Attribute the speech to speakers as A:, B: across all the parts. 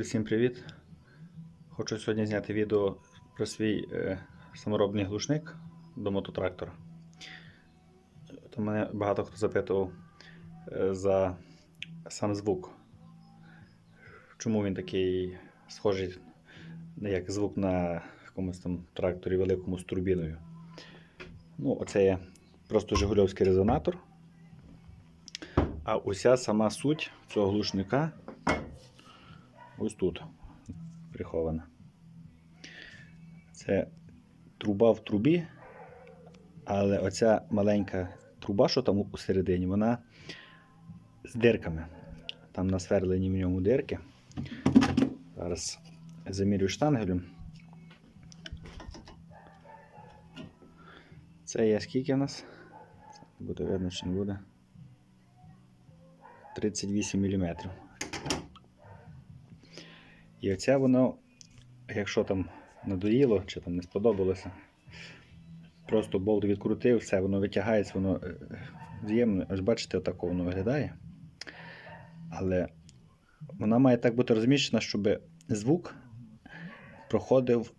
A: всім привіт! Хочу сьогодні зняти відео про свій е, саморобний глушник до мототрактора. То мене багато хто запитував е, за сам звук. Чому він такий схожий як звук на якомусь там тракторі великому з турбіною. Ну, оце є просто Жигульовський резонатор. А уся сама суть цього глушника ось тут прихована. Це труба в трубі, але оця маленька труба, що там у середині, вона з дирками. Там насверлені в ньому дирки. Зараз замірюю штангелем. Це є скільки в нас? Буде видно, чи не буде. 38 мм. І оця воно, якщо там надоїло чи там не сподобалося, просто болт відкрутив, все, воно витягається, воно е, з'ємно. Ось бачите, отако воно виглядає. Але вона має так бути розміщена, щоб звук проходив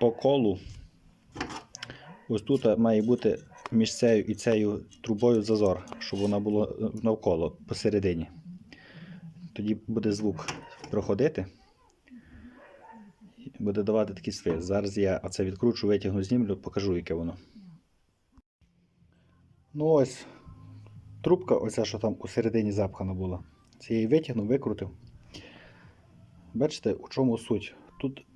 A: по колу. Ось тут має бути між цією і цією трубою зазор, щоб вона була навколо посередині. Тоді буде звук проходити. Буде давати такий свист. Зараз я оце відкручу, витягну, знімлю, покажу, яке воно. Ну ось трубка, оця, що там у середині запхана була. Це я її витягнув, викрутив. Бачите, у чому суть? Тут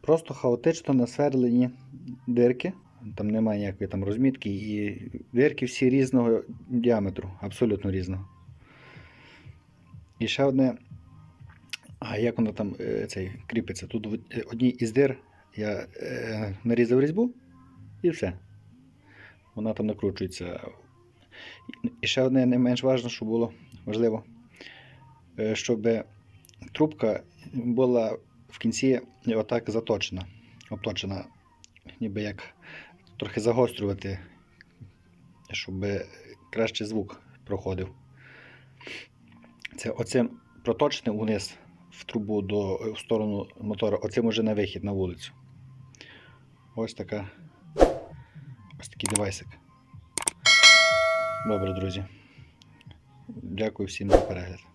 A: просто хаотично насверлені дирки. Там немає ніякої там розмітки, і дирки всі різного діаметру, абсолютно різного. І ще одне. А як воно там е, цей, кріпиться? Тут е, одній із дир я е, нарізав різьбу і все. Вона там накручується. І ще одне не менш важливо, що було важливо, е, щоб трубка була в кінці отак заточена, обточена, ніби як трохи загострювати, щоб краще звук проходив. Це оцим проточне униз в трубу до, в сторону мотора, оцим уже на вихід на вулицю. Ось така. Ось такий девайсик. Добре, друзі. Дякую всім за перегляд.